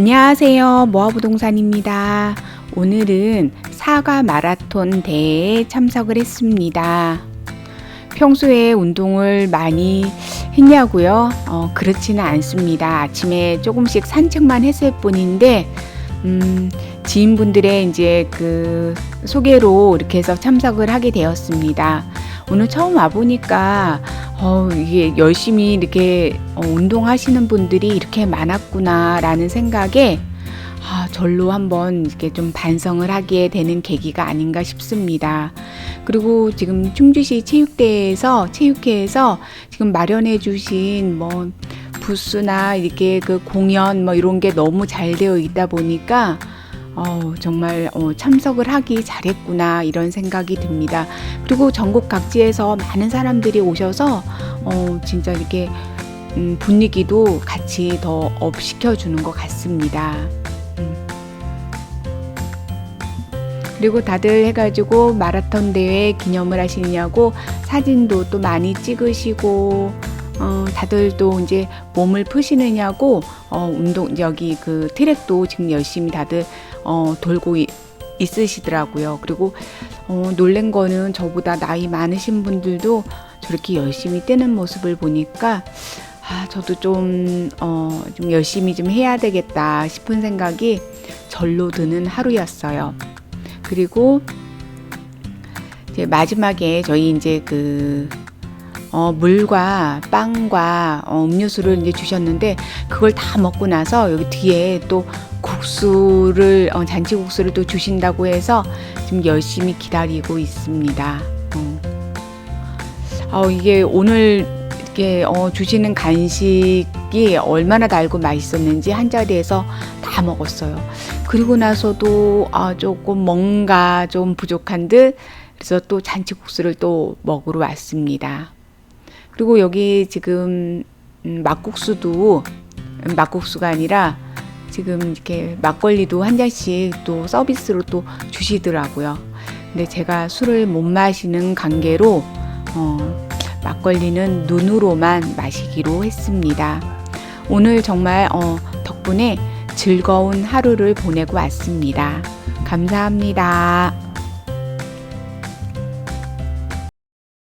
안녕하세요. 모아부동산입니다. 오늘은 사과 마라톤 대회에 참석을 했습니다. 평소에 운동을 많이 했냐고요? 어, 그렇지는 않습니다. 아침에 조금씩 산책만 했을 뿐인데, 음, 지인분들의 이제 그 소개로 이렇게 해서 참석을 하게 되었습니다. 오늘 처음 와보니까, 어, 이게 열심히 이렇게 어, 운동하시는 분들이 이렇게 많았구나라는 생각에 아, 절로 한번 이렇게 좀 반성을 하게 되는 계기가 아닌가 싶습니다. 그리고 지금 충주시 체육대에서 체육회에서 지금 마련해 주신 뭐 부스나 이렇게 그 공연 뭐 이런 게 너무 잘 되어 있다 보니까 어, 정말 어, 참석을 하기 잘했구나 이런 생각이 듭니다. 그리고 전국 각지에서 많은 사람들이 오셔서 어, 진짜 이렇게 음, 분위기도 같이 더 업 시켜주는 것 같습니다. 음. 그리고 다들 해가지고 마라톤 대회 기념을 하시냐고 사진도 또 많이 찍으시고 어, 다들 또 이제 몸을 푸시느냐고 어, 운동 여기 그 트랙도 지금 열심히 다들 어, 돌고 이- 있으시더라고요. 그리고 어, 놀란 거는 저보다 나이 많으신 분들도 저렇게 열심히 뛰는 모습을 보니까 아, 저도 좀, 어, 좀 열심히 좀 해야 되겠다 싶은 생각이 절로 드는 하루였어요. 그리고 이제 마지막에 저희 이제 그 어, 물과 빵과 어, 음료수를 이제 주셨는데 그걸 다 먹고 나서 여기 뒤에 또 국수를 어, 잔치국수를 또 주신다고 해서 지금 열심히 기다리고 있습니다. 어. 어, 이게 오늘 이렇게 어, 주시는 간식이 얼마나 달고 맛있었는지 한 자리에서 다 먹었어요. 그리고 나서도 아, 조금 뭔가 좀 부족한 듯 그래서 또 잔치국수를 또 먹으러 왔습니다. 그리고 여기 지금 음, 막국수도 음, 막국수가 아니라 지금 이렇게 막걸리도 한 잔씩 또 서비스로 또 주시더라고요. 근데 제가 술을 못 마시는 관계로 어, 막걸리는 눈으로만 마시기로 했습니다. 오늘 정말 어, 덕분에 즐거운 하루를 보내고 왔습니다. 감사합니다.